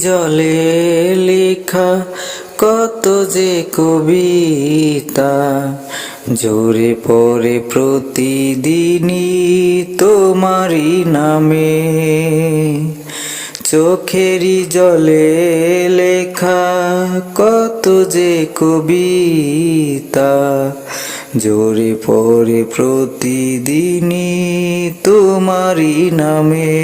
জলে লেখা কত যে কবিতা, জোরে পড়ে প্রতিদিনই তোমারই নামে। চোখেরই জলে লেখা কত যে কবিতা, জোরে পড়ে প্রতিদিনই তোমারই নামে।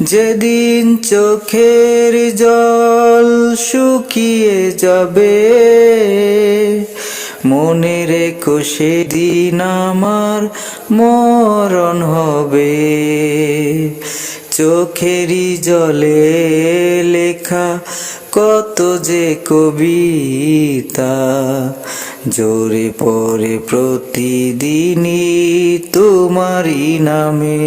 যেদিন চোখের জল শুকিয়ে যাবে, মনে রেখো সেদিন আমার মরণ হবে। চোখেরই জলে লেখা কত যে কবিতা, জোরে পড়ে প্রতিদিনই তোমারই নামে।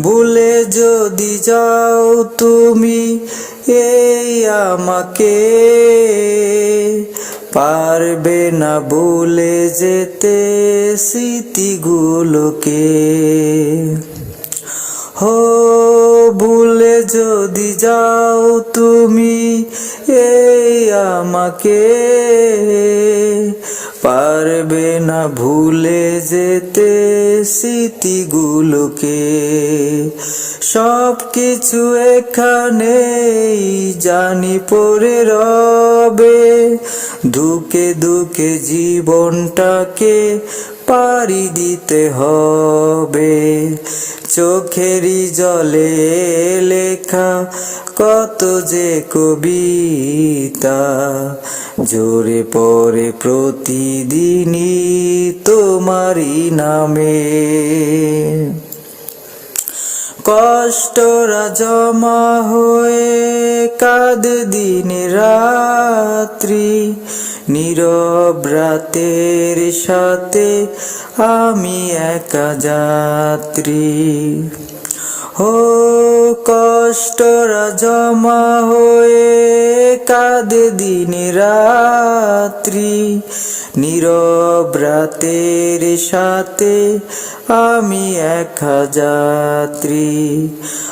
ভুলে যদি যাও তুমি, এই আমাকে পারবে না ভুলে যেতে স্মৃতিগুলোকে। হো, ভুলে যদি যাও তুমি, এই আমাকে পারবে না ভুলে যেতে স্মৃতিগুলোকে। সব কিছু এখানেই জানি পরে রবে। দুকে দুকে জীবনটাকে পারি দিতে হবে। চোখেরই জলে লেখা কত যে কবিতা। জোরে পরে প্রতিদিনই তোমারই নামে। কষ্টরা জমা হয়ে কাদ দিন রাত্রি, নীরব রাতের সাথে আমি একা যাত্রী। হো কষ্টরা জমা হয়ে কাঁদে দিন রাত্রি। নীরব রাতের সাথে আমি একা যাত্রী।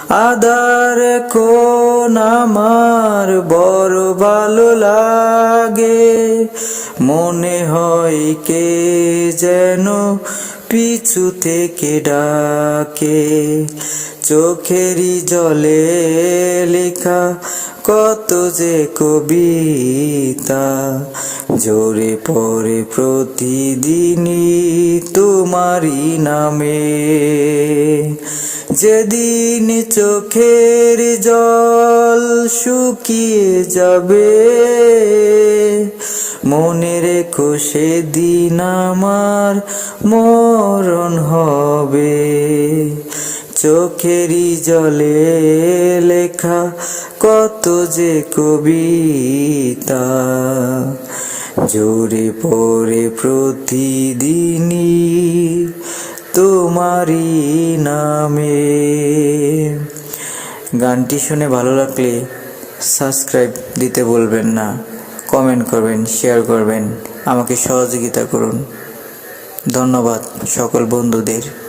আদার কোন আমার বড় ভালো লাগে। মনে হয় কে যেন পিছু থেকে ডাকে চোখেরই জলে লেখা কত যে কবিতা। জোরে পড়ে প্রতিদিনই তোমারই নামে যেদিন চোখের জল শুকিয়ে যাবে, মনে রেখো সেদিন আমার মরণ হবে। চোখেরই জলে লেখা কত যে কবিতা, জোরে পড়ে প্রতিদিনই তোমারই নামে। গানটি শুনে ভালো লাগলে সাবস্ক্রাইব দিতে বলবেন না, কমেন্ট করবেন, শেয়ার করবেন, আমাকে সহযোগিতা করুন। ধন্যবাদ সকল বন্ধুদের।